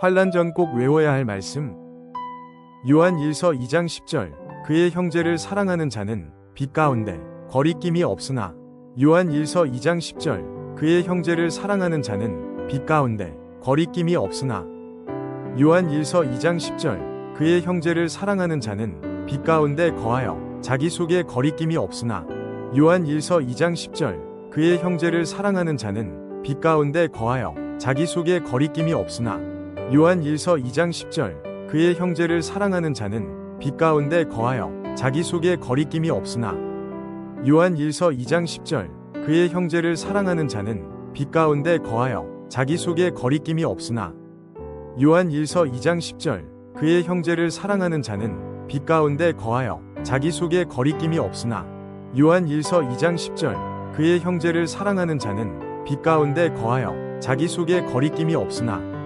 환란 전 꼭 외워야 할 말씀. 요한 1서 2장 10절. 그의 형제를 사랑하는 자는 빛 가운데 거리낌이 없으나 요한 1서 2장 10절. 그의 형제를 사랑하는 자는 빛 가운데 거리낌이 없으나 요한 1서 2장 10절. 그의 형제를 사랑하는 자는 빛 가운데 거하여 자기 속에 거리낌이 없으나 요한 1서 2장 10절. 그의 형제를 사랑하는 자는 빛 가운데 거하여 자기 속에 거리낌이 없으나 요한 1서 2장 10절. 그의 형제를 사랑하는 자는 빛 가운데 거하여 자기 속에 거리낌이 없으나 요한 1서 2장 10절. 그의 형제를 사랑하는 자는 빛 가운데 거하여 자기 속에 거리낌이 없으나 요한 1서 2장 10절. 그의 형제를 사랑하는 자는 빛 가운데 거하여 자기 속에 거리낌이 없으나 요한 1서 2장 10절. 그의 형제를 사랑하는 자는 빛 가운데 거하여 자기 속에 거리낌이 없으나